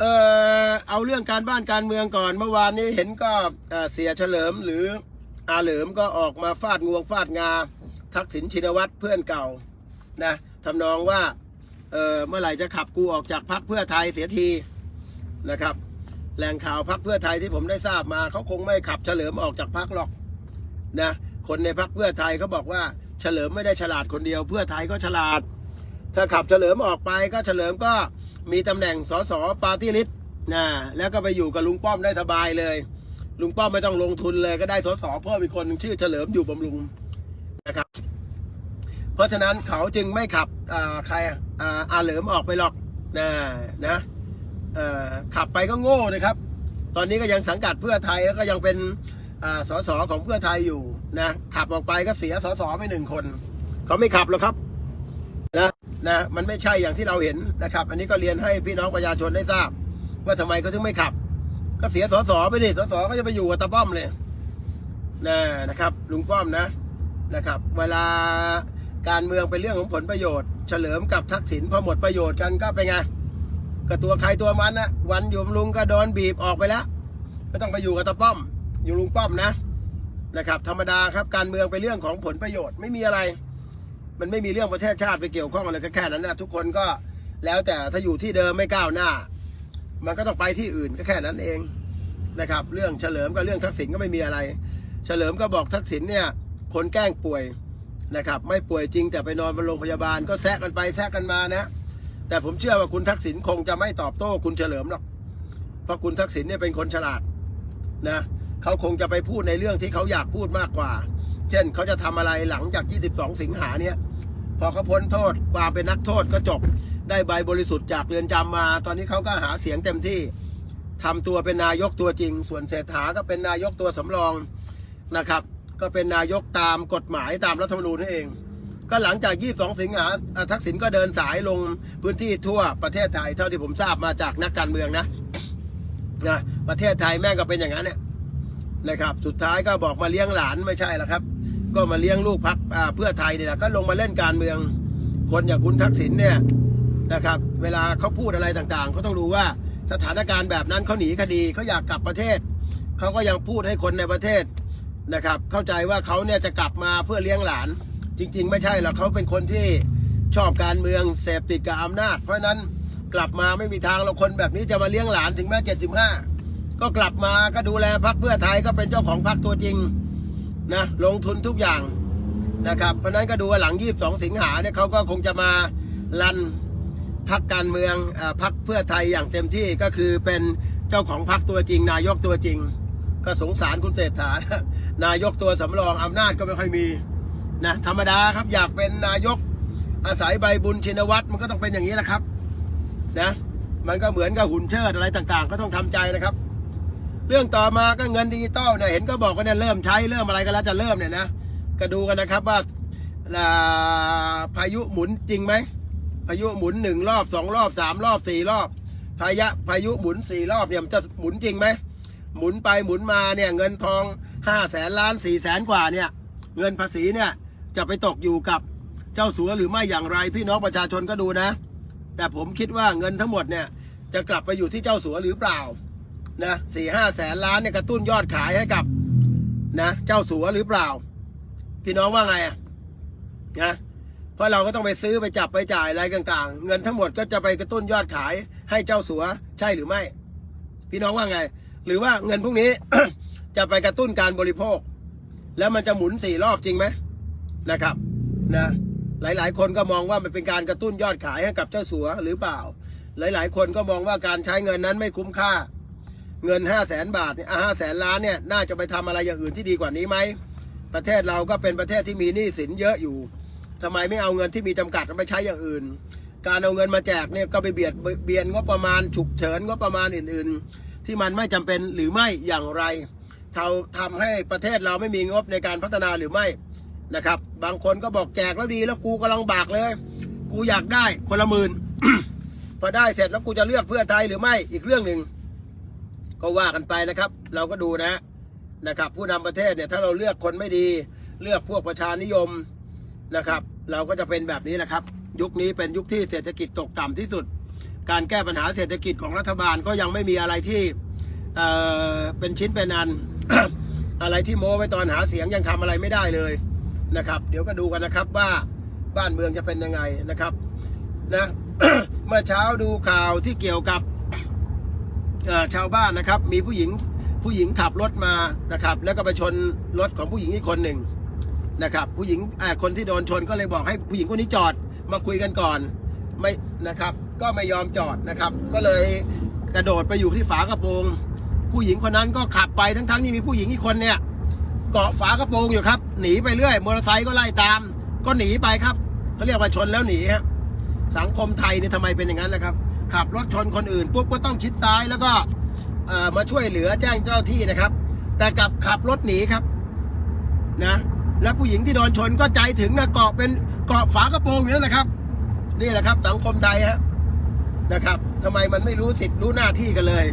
เออเอาเรื่องการบ้านการเมืองก่อนเมื่อวานนี้เห็นก็เอ่อเสียเฉลิมหรืออาเหลิมก็ออกมาฟาดงวงฟาดงา ทักษิณชินวัตรเพื่อนเก่านะทำนองว่าเออเมื่อไหร่จะขับกูออกจากพักเพื่อไทยเสียทีนะครับแหล่งข่าวพักเพื่อไทยที่ผมได้ทราบมาเขาคงไม่ขับเฉลิมออกจากพักหรอกนะคนในพักเพื่อไทยเขาบอกว่า เฉลิมไม่ได้ฉลาดคนเดียว เพื่อไทยก็ฉลาด ถ้าขับเฉลิมออกไปก็เฉลิมก็มีตำแหน่งสสปาร์ตี้ลิสต์นะแล้วก็ไปอยู่กับลุงป้อมได้สบายเลย ลุงป้อมไม่ต้องลงทุนเลยก็ได้สสเพิ่มอีกคนชื่อเฉลิมอยู่บำรุงนะครับ เพราะฉะนั้นเขาจึงไม่ขับใครอาเหลิมออกไปหรอกนะนะขับไปก็โง่นะครับ ตอนนี้ก็ยังสังกัดเพื่อไทยแล้วก็ยังเป็นสสของเพื่อไทยอยู่ นะขับออกไปก็เสียสสไปหนึ่งคน เขาไม่ขับหรอกครับนะนะมันไม่ใช่อย่างที่เราเห็นนะครับ อันนี้ก็เรียนให้พี่น้องประชาชนได้ทราบ ว่าทำไมเขาถึงไม่ขับ ก็เสียสสไปดิสสก็จะไปอยู่กับตาป้อมเลยนะนะครับ ลุงป้อมนะนะครับ เวลาการเมืองเป็นเรื่องของผลประโยชน์ เฉลิมกับทักษิณพอหมดประโยชน์กันก็เป็นไงก็ตัวใครตัวมันนะวันอยู่ลุงก็โดนบีบออกไปแล้ว ก็ต้องไปอยู่กับตาป้อม อยู่ลุงป้อมนะ นะครับ ธรรมดาครับการเมืองเป็นเรื่องของผลประโยชน์ไม่มีอะไร มันไม่มีเรื่องประเทศชาติไปเกี่ยวข้องอะไรก็แค่นั้นนะทุกคนก็แล้วแต่ถ้าอยู่ที่เดิมไม่ก้าวหน้า มันก็ต้องไปที่อื่นก็แค่นั้นเองนะครับ เรื่องเฉลิมกับเรื่องทักษิณก็ไม่มีอะไร เฉลิมก็บอกทักษิณเนี่ย คนแกล้งป่วยนะครับ ไม่ป่วยจริงแต่ไปนอนบนโรงพยาบาลก็แซะกันไปแซะกันมานะแต่ผมเชื่อว่าคุณทักษิณคงจะไม่ตอบโต้คุณเฉลิมหรอกเพราะคุณทักษิณเนี่ยเป็นคนฉลาดนะ เขาคงจะไปพูดในเรื่องที่เขาอยากพูดมากกว่า เช่นเขาจะทำอะไรหลังจาก 22 สิงหาเนี่ย พอเขาพ้นโทษความเป็นนักโทษก็จบ ได้ใบบริสุทธิ์จากเรือนจำมา ตอนนี้เขาก็หาเสียงเต็มที่ทำตัวเป็นนายกตัวจริง ส่วนเศรษฐาก็เป็นนายกตัวสำรองนะครับ ก็เป็นนายกตามกฎหมายตามรัฐธรรมนูญนั่นเอง ก็หลังจาก 22 สิงหาอ่าทักษิณก็เดินสายลงพื้นที่ทั่วประเทศไทยเท่าที่ผมทราบมาจากนักการเมืองนะนะประเทศไทยแม่งก็เป็นอย่างนั้นเนี่ย นะครับ สุดท้ายก็บอกมาเลี้ยงหลานไม่ใช่หรอกครับ ก็มาเลี้ยงลูกพักเพื่อไทยนี่แหละก็ลงมาเล่นการเมือง คนอย่างคุณทักษิณเนี่ยนะครับ เวลาเขาพูดอะไรต่างๆเขาต้องดูว่าสถานการณ์แบบนั้นเขาหนีคดีเขาอยากกลับประเทศเขาก็ยังพูดให้คนในประเทศนะครับ เข้าใจว่าเขาเนี่ยจะกลับมาเพื่อเลี้ยงหลาน จริง ๆ ไม่ใช่หรอกเขาเป็นคนที่ชอบการเมืองเสพติดกับอำนาจ เพราะฉะนั้นกลับมาไม่มีทางเราคนแบบนี้จะมาเลี้ยงหลานถึงแม้75 ก็กลับมาก็ดูแลพักเพื่อไทยก็เป็นเจ้าของพักตัวจริงนะลงทุนทุกอย่างนะครับ เพราะนั้นก็ดูว่าหลัง22สิงหาเนี่ยเขาก็คงจะมาลันพักการเมืองอาพักเพื่อไทยอย่างเต็มที่ก็คือเป็นเจ้าของพักตัวจริง นายกตัวจริง ก็สงสารคุณเศรษฐานายกตัวสำรองอำนาจก็ไม่ค่อยมีนะธรรมดาครับอยากเป็นนายกอาศัยใบบุญชินวัตรมันก็ต้องเป็นอย่างนี้แหละครับนะมันก็เหมือนกับหุ่นเชิดอะไรต่างๆ ก็ต้องทำใจนะครับ เรื่องต่อมาก็เงินดิจิตอลเนี่ยเห็นก็บอกว่าเนี่ยเริ่มใช้เริ่มอะไรกันแล้วจะเริ่มเนี่ยนะก็ดูกันนะครับว่าอ่าพายุหมุนจริงไหมพายุหมุนหนึ่งรอบสองรอบสามรอบสี่รอบพายะพายุหมุนสี่รอบเนี่ยมันจะหมุนจริงไหมหมุนไปหมุนมาเนี่ยเงินทองห้าแสนล้านสี่แสนกว่าเนี่ย เงินภาษีเนี่ยจะไปตกอยู่กับเจ้าสัวหรือไม่อย่างไรพี่น้องประชาชนก็ดูนะ แต่ผมคิดว่าเงินทั้งหมดเนี่ยจะกลับไปอยู่ที่เจ้าสัวหรือเปล่า นะสี่ห้าแสนล้านเนี่ยกระตุ้นยอดขายให้กับ นะเจ้าสัวหรือเปล่า พี่น้องว่าไงอะนะเพราะเราก็ต้องไปซื้อไปจับไปจ่ายอะไรต่างๆ เงินทั้งหมดก็จะไปกระตุ้นยอดขายให้เจ้าสัวใช่หรือไม่ พี่น้องว่าไง หรือว่าเงินพวกนี้ จะไปกระตุ้นการบริโภค แล้วมันจะหมุนสี่รอบจริงไหมนะครับ นะ หลายๆ คนก็มองว่ามันเป็นการกระตุ้นยอดขายให้กับเจ้าสัวหรือเปล่า หลายๆ คนก็มองว่าการใช้เงินนั้นไม่คุ้มค่า เงินห้าแสนบาทเนี่ยห้าแสนล้านเนี่ยน่าจะไปทำอะไรอย่างอื่นที่ดีกว่านี้ไหม ประเทศเราก็เป็นประเทศที่มีหนี้สินเยอะอยู่ทำไมไม่เอาเงินที่มีจำกัดไปใช้อย่างอื่น การเอาเงินมาแจกเนี่ยก็ไปเบียดเบียนงบประมาณฉุกเฉินงบประมาณอื่น ๆ ที่มันไม่จำเป็นหรือไม่อย่างไรเท่าทำให้ประเทศเราไม่มีงบในการพัฒนาหรือไม่นะครับ บางคนก็บอกแจกแล้วดีแล้วกูกำลังบากเลย กูอยากได้คนละหมื่นพอได้เสร็จแล้วกูจะเลือกเพื่อไทยหรือไม่อีกเรื่องหนึ่ง ก็ว่ากันไปนะครับ เราก็ดูนะนะครับ ผู้นำประเทศเนี่ยถ้าเราเลือกคนไม่ดี เลือกพวกประชานิยมนะครับ เราก็จะเป็นแบบนี้แหละครับ ยุคนี้เป็นยุคที่เศรษฐกิจตกต่ำที่สุด การแก้ปัญหาเศรษฐกิจของรัฐบาลก็ยังไม่มีอะไรที่เอ่อเป็นชิ้นเป็นอันอะไรที่โม้ไว้ตอนหาเสียงยังทำอะไรไม่ได้เลยนะครับ เดี๋ยวก็ดูกันนะครับว่าบ้านเมืองจะเป็นยังไงนะครับนะเมื่อเช้าดูข่าวที่เกี่ยวกับ ชาวบ้านนะครับ มีผู้หญิงผู้หญิงขับรถมานะครับ แล้วก็ไปชนรถของผู้หญิงอีกคนหนึ่งนะครับ ผู้หญิงคนที่โดนชนก็เลยบอกให้ผู้หญิงคนนี้จอดมาคุยกันก่อนไม่นะครับ ก็ไม่ยอมจอดนะครับ ก็เลยกระโดดไปอยู่ที่ฝากระโปรง ผู้หญิงคนนั้นก็ขับไปทั้งๆที่มีผู้หญิงอีกคนเนี่ย เกาะฝากระโปรงอยู่ครับหนีไปเรื่อยมอเตอร์ไซค์ก็ไล่ตาม ก็หนีไปครับเขาเรียกว่าชนแล้วหนีฮะสังคมไทยนี่ทำไมเป็นอย่างนั้นนะครับ ขับรถชนคนอื่นปุ๊บก็ต้องชิดซ้ายแล้วก็มาช่วยเหลือแจ้งเจ้าที่นะครับ แต่กลับขับรถหนีครับนะแล้วผู้หญิงที่โดนชนก็ใจถึงนะเกาะเป็นเกาะฝากระโปรงอยู่นั่นแหละครับ นี่แหละครับ สังคมไทยฮะนะครับทำไมมันไม่รู้สิทธิ์รู้หน้าที่กันเลย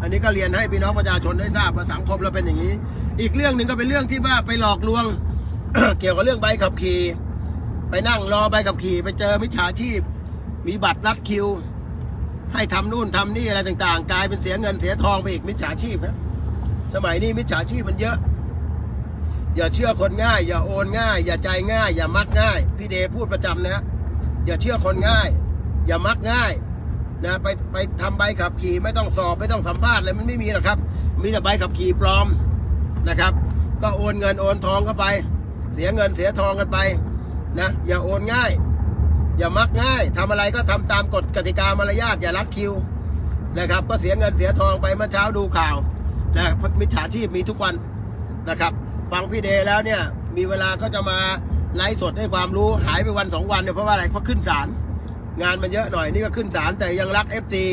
อันนี้ก็เรียนให้พี่น้องประชาชนได้ทราบว่าสังคมเราเป็นอย่างนี้ อีกเรื่องหนึ่งก็เป็นเรื่องที่ว่าไปหลอกลวง เกี่ยวกับเรื่องใบขับขี่ไปนั่งรอใบขับขี่ ไปเจอมิจฉาชีพ มีบัตรนัดคิว ให้ทำนู่นทำนี่อะไรต่าง ๆ กลายเป็นเสียเงินเสียทองไปอีกมิจฉาชีพนะสมัยนี้มิจฉาชีพมันเยอะ อย่าเชื่อคนง่าย อย่าโอนง่าย อย่าใจง่าย อย่ามักง่าย พี่เดพูดประจำนะอย่าเชื่อคนง่าย อย่ามักง่ายนะไปไปทำใบขับขี่ไม่ต้องสอบไม่ต้องสัมภาษณ์อะไรมันไม่มีหรอกครับ มีแต่ใบขับขี่ปลอมนะครับ ก็โอนเงินโอนทองเข้าไป เสียเงินเสียทองกันไปนะอย่าโอนง่าย อย่ามักง่ายทำอะไรก็ทำตามกฎกติกามารยาทอย่ารัดคิวนะครับ ก็เสียเงินเสียทองไปเมื่อเช้าดูข่าวนะมิจฉาชีพมีทุกวันนะครับ ฟังพี่เดแล้วเนี่ย มีเวลาก็จะมาไลฟ์สดให้ความรู้หายไปวันสองวันเนี่ยเพราะว่าอะไรเพราะขึ้นศาลงานมันเยอะหน่อยนี่ก็ขึ้นศาลแต่ยังรักเอฟซี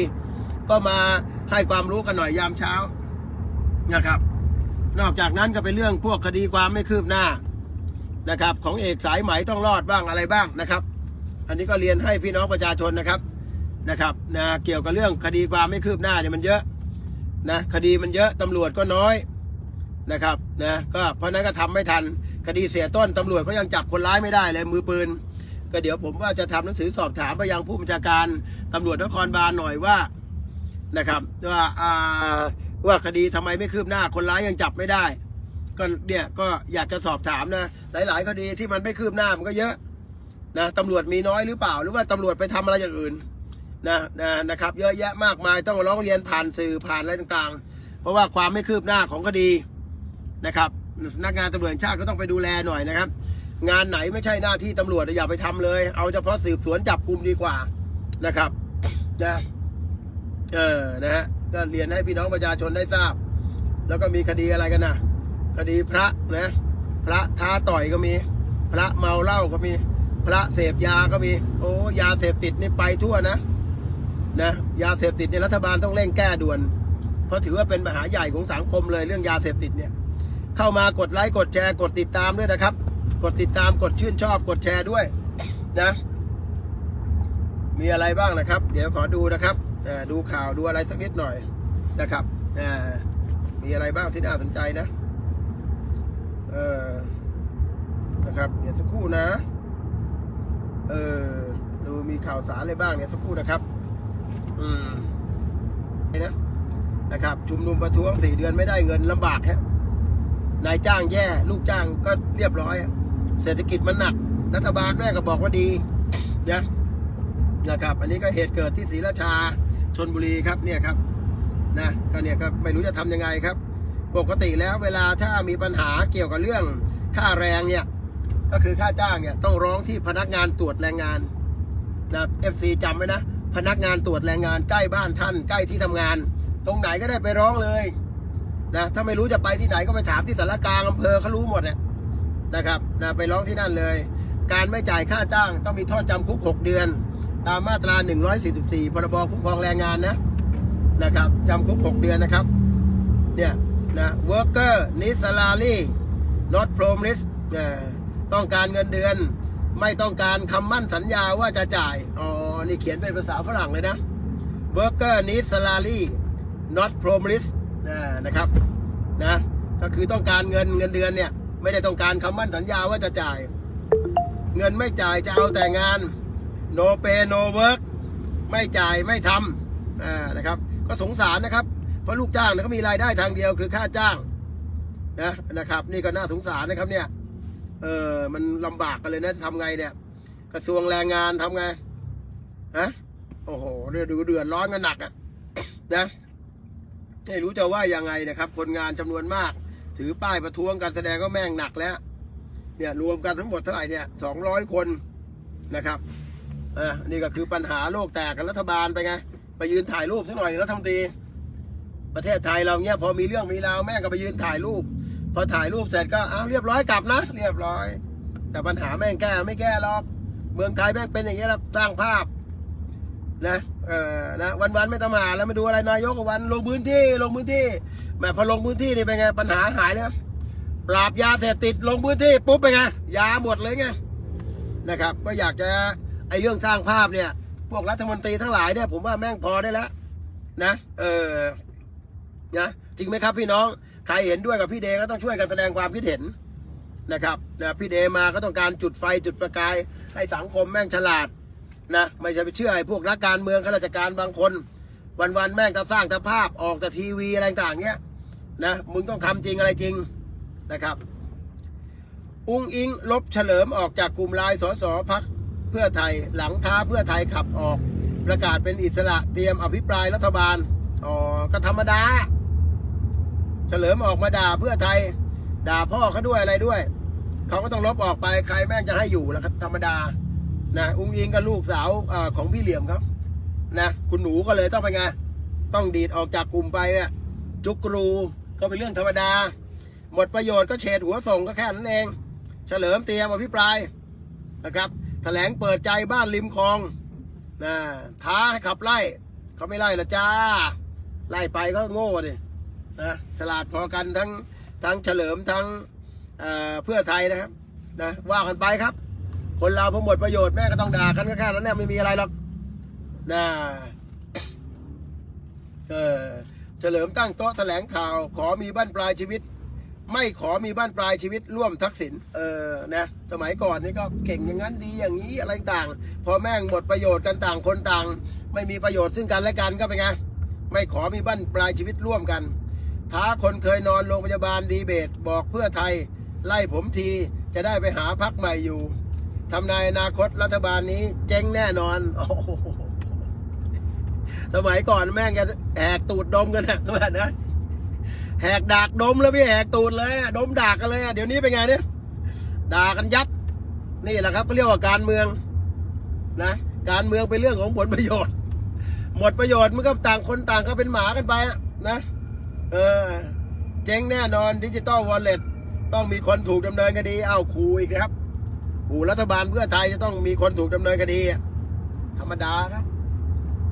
ก็มาให้ความรู้กันหน่อยยามเช้านะครับ นอกจากนั้นก็เป็นเรื่องพวกคดีความไม่คืบหน้านะครับ ของเอกสายไหมต้องรอดบ้างอะไรบ้างนะครับ อันนี้ก็เรียนให้พี่น้องประชาชนนะครับนะครับนะเกี่ยวกับเรื่องคดีความไม่คืบหน้าเนี่ยมันเยอะนะคดีมันเยอะตำรวจก็น้อยนะครับนะก็เพราะนั้นก็ทำไม่ทันคดีเสียต้นตำรวจก็ยังจับคนร้ายไม่ได้เลยมือปืน ก็เดี๋ยวผมว่าจะทำหนังสือสอบถามไปยังผู้บัญชาการตำรวจนครบาลหน่อยว่านะครับว่าอาว่าคดีทำไมไม่คืบหน้าคนร้ายยังจับไม่ได้ ก็เนี่ยก็อยากจะสอบถามนะหลาย ๆ คดีที่มันไม่คืบหน้ามันก็เยอะ นะตำรวจมีน้อยหรือเปล่า หรือว่าตำรวจไปทำอะไรอย่างอื่นนะนะนะครับ เยอะแยะมากมายต้องร้องเรียนผ่านสื่อผ่านอะไรต่างๆ เพราะว่าความไม่คืบหน้าของคดีนะครับนักงานตำรวจชาติก็ต้องไปดูแลหน่อยนะครับ งานไหนไม่ใช่หน้าที่ตำรวจอย่าไปทำเลย เอาเฉพาะสืบสวนจับกลุ่มดีกว่านะครับนะเออนะฮะก็เรียนให้พี่น้องประชาชนได้ทราบ แล้วก็มีคดีอะไรกันนะคดีพระนะ พระท้าต่อยก็มี พระเมาเหล้าก็มี พระเสพยาก็มี โอ้ยาเสพติดนี่ไปทั่วนะนะยาเสพติดเนี่ยรัฐบาลต้องเร่งแก้ด่วน เพราะถือว่าเป็นปัญหาใหญ่ของสังคมเลยเรื่องยาเสพติดเนี่ย เข้ามากดไลค์กดแชร์กดติดตามด้วยนะครับ กดติดตามกดชื่นชอบกดแชร์ด้วย นะ มีอะไรบ้างนะครับ เดี๋ยวขอดูนะครับดูข่าวดูอะไรสักนิดหน่อยนะครับมีอะไรบ้างที่น่าสนใจนะ เออนะครับ เดี๋ยวสักครู่นะ เออ ดูมีข่าวสารอะไรบ้างเนี่ยสักครู่นะครับ อืมนะนะครับ ชุมนุมประท้วงสี่เดือนไม่ได้เงินลำบากฮะนายจ้างแย่ ลูกจ้างก็เรียบร้อย เศรษฐกิจมันหนัก รัฐบาลแม่ก็บอกว่าดีนะนะครับ อันนี้ก็เหตุเกิดที่ศรีราชาชนบุรีครับเนี่ยครับนะก็เนี่ยก็ไม่รู้จะทำยังไงครับ ปกติแล้วเวลาถ้ามีปัญหาเกี่ยวกับเรื่องค่าแรงเนี่ย ก็คือค่าจ้างเนี่ยต้องร้องที่พนักงานตรวจแรงงานนะเอฟซีจำไว้นะ พนักงานตรวจแรงงานใกล้บ้านท่านใกล้ที่ทำงาน ตรงไหนก็ได้ไปร้องเลยนะถ้าไม่รู้จะไปที่ไหนก็ไปถามที่สารกลางอำเภอเขารู้หมดเนี่ยนะครับนะไปร้องที่นั่นเลย การไม่จ่ายค่าจ้าง ต้องมีโทษจำคุก 6 เดือน ตามมาตรา 144 พรบคุ้มครองแรงงานนะนะครับจำคุก 6 เดือนนะครับเนี่ยนะ worker need salary not promised นะ ต้องการเงินเดือน ไม่ต้องการคำมั่นสัญญาว่าจะจ่าย อ๋อ นี่เขียนเป็นภาษาฝรั่งเลยนะ worker need salary not promise อ่นะครับ นะ ก็คือต้องการเงินเงินเดือนเนี่ย ไม่ได้ต้องการคำมั่นสัญญาว่าจะจ่าย เงินไม่จ่ายจะเอาแต่งาน no pay no work ไม่จ่ายไม่ทำอ่านะครับ ก็สงสารนะครับ เพราะลูกจ้างเนี่ยเขามีรายได้ทางเดียวคือค่าจ้างนะนะครับ นี่ก็น่าสงสารนะครับเนี่ย เออ มันลำบากกันเลยนะจะทำไงเนี่ย กระทรวงแรงงานทำไงฮะโอ้โหเดือดเดือดร้อนกันหนักอะนะไม่รู้จะว่ายังไงนะครับ คนงานจำนวนมาก ถือป้ายประท้วงการแสดงก็แม่งหนักแล้ว เนี่ยรวมกันทั้งหมดเท่าไหร่เนี่ยสองร้อยคนนะครับเออนี่ก็คือปัญหาโลกแตกกันรัฐบาลไปไง ไปยืนถ่ายรูปสักหน่อยรัฐมนตรีประเทศไทยเราเนี่ยพอมีเรื่องมีราวแม่งก็ไปยืนถ่ายรูป พอถ่ายรูปเสร็จก็อ้าวเรียบร้อยกลับนะ เรียบร้อย แต่ปัญหาแม่งแก้ไม่แก้หรอกเมืองไทยแม่งเป็นอย่างนี้แล้วสร้างภาพนะเออนะวันวันไม่ต้องมาแล้วม่ดูอะไรนายกวันลงพื้นที่ลงพื้นที่แม่พอลงพื้นที่นี่เป็นไงปัญหาหายเลยปราบยาเสพติดลงพื้นที่ปุ๊บเป็นไงยาหมดเลยไงนะครับ ก็อยากจะไอเรื่องสร้างภาพเนี่ย พวกรัฐมนตรีทั้งหลายเนี่ยผมว่าแม่งพอได้แล้วนะ เออนะจริงไหมครับพี่น้อง ใครเห็นด้วยกับพี่เดก็ต้องช่วยกันแสดงความคิดเห็นนะครับนะพี่เดมาก็ต้องการจุดไฟจุดประกาย ให้สังคมแม่งฉลาดนะไม่ใช่ไปเชื่อไอ้พวกนักการเมืองข้าราชการบางคน วันๆแม่งจะสร้างแต่ภาพออกแต่ทีวีอะไรต่างเงี้ยนะมึงต้องทำจริงอะไรจริงนะครับ อุ้งอิงลบเฉลิมออกจากกลุ่มลายสสพักเพื่อไทยหลังท้าเพื่อไทยขับออก ประกาศเป็นอิสระเตรียมอภิปรายรัฐบาลอ๋อก็ธรรมดา เฉลิมออกมาด่าเพื่อไทย ด่าพ่อเขาด้วยอะไรด้วยเขาก็ต้องลบออกไปใครแม่งจะให้อยู่แล้วครับ ธรรมดานะอุ้งอิงกับลูกสาวอของพี่เหลี่ยมครับนะคุณหนูก็เลยต้องไปไงต้องดีดออกจากกลุ่มไปอะจุกรูก็เป็นเรื่องธรรมดา หมดประโยชน์ก็เฉดหัวส่งก็แค่นั้นเอง เฉลิมเตรียมอภิปรายนะครับแถลงเปิดใจบ้านริมคลองนะท้าให้ขับไล่เขาไม่ไล่ละจ้า ไล่ไปก็โง่ดิ นะฉลาดพอกันทั้งทั้งเฉลิมทั้งเเพื่อไทยนะครับนะว่ากันไปครับ คนเราพอหมดประโยชน์แม่ก็ต้องด่ากันก็แค่นั้นเนี่ยไม่มีอะไรหรอกนะเออเฉลิมตั้งโต๊ะแถลงข่าว ขอมีบ้านปลายชีวิต ไม่ขอมีบ้านปลายชีวิตร่วมทักษิณเออนะสมัยก่อนนี่ก็เก่งอย่างนั้นดีอย่างนี้อะไรต่าง พอแม่งหมดประโยชน์กันต่างคนต่าง ไม่มีประโยชน์ซึ่งกันและกันก็เป็นไงไม่ขอมีบ้านปลายชีวิตร่วมกัน ท้าคนเคยนอนโรงพยาบาลดีเบต บอกเพื่อไทย ไล่ผมทีจะได้ไปหาพักใหม่อยู่ทำนายอนาคตรัฐบาลนี้เจ๊งแน่นอนโอ้โหสมัยก่อนแม่งจะแหกตูดดมกันนะทุกท่านนะแหกดากดมแล้วพี่แหกตูดเลยดมดากกันเลยเดี๋ยวนี้เป็นไงเนี่ยด่ากันยับ นี่แหละครับก็เรียกว่าการเมืองนะการเมืองเป็นเรื่องของผลประโยชน์ หมดประโยชน์มันก็ต่างคนต่างก็เป็นหมากันไปนะ เออ เจ๊งแน่นอนดิจิตอลวอลเล็ตต้องมีคนถูกดำเนินคดีเอ้าคูอีกครับขู่รัฐบาลเพื่อไทยจะต้องมีคนถูกดำเนินคดีธรรมดาครับ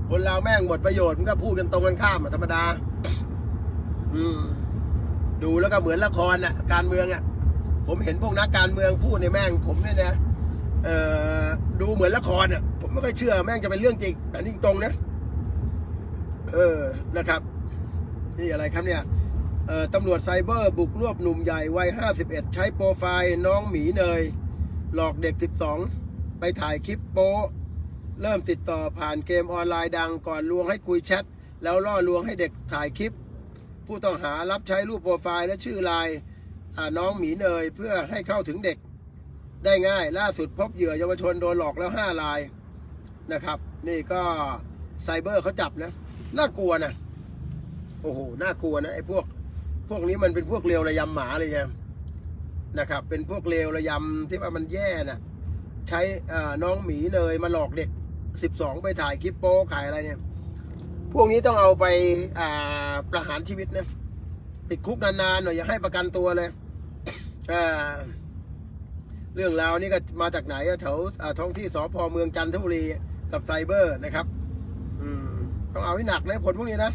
คนเราแม่งหมดประโยชน์มันก็พูดกันตรงกันข้ามธรรมดาอืดูแล้วก็เหมือนละครน่ะ การเมืองอะ ผมเห็นพวกนักการเมืองพูดในแม่ง ผมเนี่ยนะเอ่อดูเหมือนละครอะ ผมไม่ค่อยเชื่อแม่งจะเป็นเรื่องจริงอันนี้ตรงนะเออนะครับ นี่อะไรครับเนี่ยตำรวจไซเบอร์บุกรวบหนุ่มใหญ่วัย 51 ใช้โปรไฟล์น้องหมีเนย หลอกเด็ก 12 ไปถ่ายคลิปโป๊เริ่มติดต่อผ่านเกมออนไลน์ดังก่อนลวงให้คุยแชท แล้วล่อลวงให้เด็กถ่ายคลิป ผู้ต้องหารับใช้รูปโปรไฟล์และชื่อไลน์น้องหมีเนยเพื่อให้เข้าถึงเด็ก ได้ง่ายล่าสุดพบเหยื่อเยาวชนโดนหลอกแล้ว 5 รายนะครับ นี่ก็ไซเบอร์เขาจับนะ น่ากลัวนะ โอ้โหน่ากลัวนะไอ้พวกพวกนี้มันเป็นพวกเลวระยำหมาเลยไงนะครับ เป็นพวกเลวระยำที่ว่ามันแย่น่ะ ใช้น้องหมีเนยมาหลอกเด็ก 12 ไปถ่ายคลิปโป๊ขายอะไรเนี่ย พวกนี้ต้องเอาไปาประหารชีวิตนะติดคุกนานๆหน่อยอย่าให้ประกันตัวเลยเรื่องราวนี้ก็มาจากไหนอะแถวท้องที่สพเมืองจันทบุรีกับไซเบอร์นะครับอืมต้องเอาให้หนักนะผลพวกนี้นะ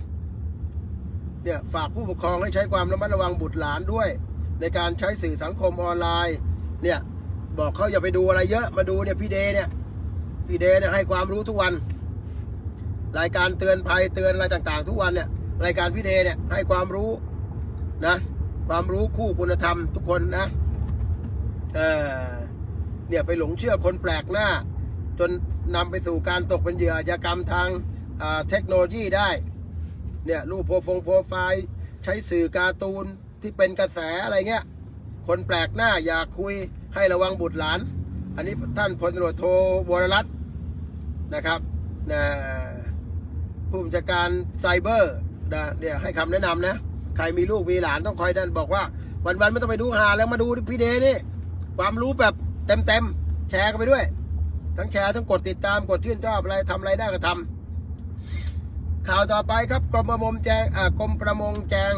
เนี่ยฝากผู้ปกครองให้ใช้ความระมัดระวังบุตรหลานด้วย ในการใช้สื่อสังคมออนไลน์เนี่ยบอกเขาอย่าไปดูอะไรเยอะมาดูเนี่ยพี่เดเนี่ยพี่เดเนี่ยให้ความรู้ทุกวัน รายการเตือนภัยเตือนอะไรต่างๆ ทุกวันเนี่ยรายการพี่เดเนี่ยให้ความรู้นะความรู้คู่คุณธรรมทุกคนนะเออเนี่ยไปหลงเชื่อคนแปลกหน้า จนนำไปสู่การตกเป็นเหยื่ออาชญากรรมทางเทคโนโลยีได้ เนี่ยรูปโปรฟงโปรไฟล์ใช้สื่อการ์ตูนที่เป็นกระแสอะไรเงี้ย คนแปลกหน้าอยากคุยให้ระวังบุตรหลาน อันนี้ท่านพลตรวจโทวรรัตน์นะครับนะผู้บัญชาการไซเบอร์นะเนี่ยให้คำแนะนำนะ ใครมีลูกมีหลานต้องคอยดันบอกว่า วันๆไม่ต้องไปดูหาแล้วมาดูพี่เดนี่ ความรู้แบบเต็มๆแชร์กันไปด้วย ทั้งแชร์ทั้งกดติดตามกดชื่นชอบอะไรทำอะไรได้ก็ทำ ข่าวต่อไปครับกรมประมงแจงอ่ากรมประมงแจง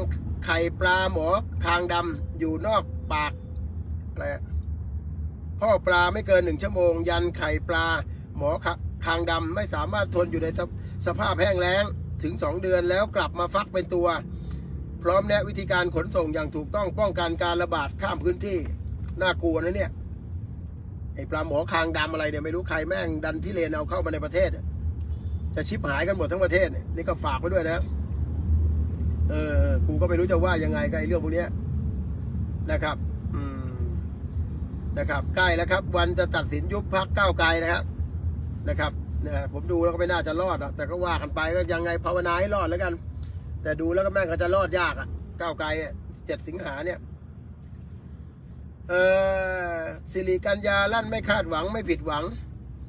ไข่ปลาหมอคางดำอยู่นอกปากอะไรพ่อปลาไม่เกินหนึ่งชั่วโมง ยันไข่ปลาหมอคคางดำไม่สามารถทนอยู่ในสภสภาพแห้งแล้งถึงสองเดือนแล้วกลับมาฟักเป็นตัว พร้อมแนะวิธีการขนส่งอย่างถูกต้องป้องกันการระบาดข้ามพื้นที่น่ากลัวนะเนี่ยไอปลาหมอคางดำอะไรเนี่ยไม่รู้ใครแม่งดันพิเรนเอาเข้ามาในประเทศ จะชิบหายกันหมดทั้งประเทศนี่ก็ฝากไว้ด้วยนะ เออกูก็ไม่รู้จะว่ายังไงกับไอ้เรื่องพวกนี้นะครับอืมนะครับ ใกล้แล้วครับ วันจะตัดสินยุบพักก้าวไกลนะครับนะครับนะผมดูแล้วก็ไม่น่าจะรอดหรอกแต่ก็ว่ากันไปก็ยังไงภาวนาให้รอดแล้วกัน แต่ดูแล้วก็แม่งก็จะรอดยากอะก้าวไกลอะเจ็ดสิงหาเนี่ยเออสิริกัญญาลั่นไม่คาดหวังไม่ผิดหวัง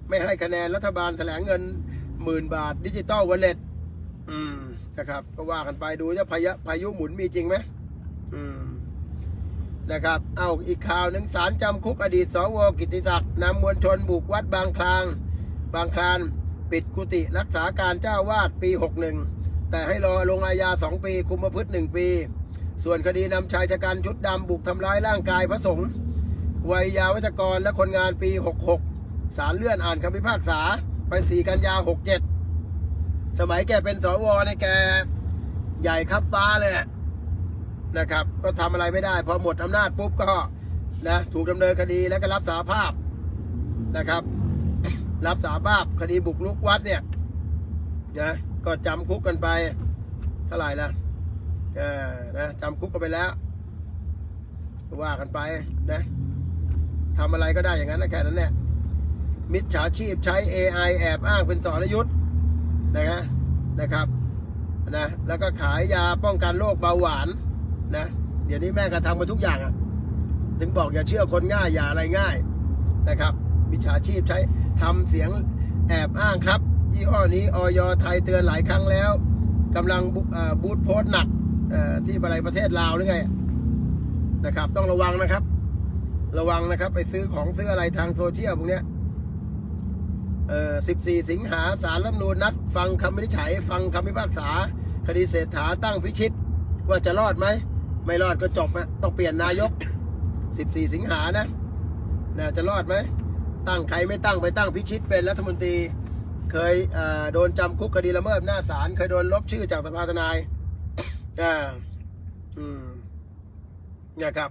ไม่ให้คะแนนรัฐบาลแถลงเงิน หมื่นบาทดิจิตอลวอลเล็ตอืมนะครับ ก็ว่ากันไปดูจะพายุพายุหมุนมีจริงไหมอืมนะครับ เอาอีกข่าวหนึ่งสารจำคุกอดีตสวกิติศักดิ์นำมวลชนบุกวัดบางคลาง บางคลานปิดกุฏิรักษาการเจ้าวาดปี 61 แต่ให้รอลงอาญาสองปี คุมประพฤติหนึ่งปี ส่วนคดีนำชายชะกันชุดดำบุกทำร้ายร่างกายพระสงฆ์วัยยาวัจกรและคนงานปี 66 สารเลื่อนอ่านคำพิพากษา ไป4กันยา67สมัยแกเป็นสวในแกใหญ่ครับฟ้าเลยนะครับ ก็ทำอะไรไม่ได้ พอหมดอำนาจปุ๊บก็นะถูกดำเนินคดีแล้วก็รับสาภาพนะครับ รับสาภาพคดีบุกรุกวัดเนี่ยนะก็จำคุกกันไปเท่าไหร่ละเออนะจำคุกกันไปแล้ว ว่ากันไปนะทำอะไรก็ได้อย่างนั้นแค่นั้นแหละ มิจฉาชีพใช้ AI แอบอ้างเป็นสรยุทธ์นะฮะนะครับนะแล้วก็ขายยาป้องกันโรคเบาหวานนะเดี๋ยวนี้แม่ก็ทำมาทุกอย่างอะถึงบอกอย่าเชื่อคนง่ายอย่าอะไรง่ายนะครับมิจฉาชีพใช้ทำเสียงแอบอ้างครับยี่ห้อนี้ออยไทยเตือนหลายครั้งแล้วกำลังบูเอ่อบูธโพสต์หนักเอ่อที่อะไรประเทศลาวหรือไงนะครับ ต้องระวังนะครับ ระวังนะครับ ไปซื้อของซื้ออะไรทางโซเชียลพวกเนี้ย 14 สิงหาสารรัฐมนูญนัด ฟังคำวินิจฉัย ฟังคำพิพากษา คดีเศรษฐาตั้งพิชิต ว่าจะรอดไหม ไม่รอดก็จบนะต้องเปลี่ยนนายก 14 สิงหานะน่าจะรอดไหม ตั้งใครไม่ตั้งไปตั้งพิชิตเป็นรัฐมนตรี เคยเอ่อโดนจำคุกคดีละเมิดหน้าศาลเคยโดนลบชื่อจากสภาทนายอ่าอืมนะครับ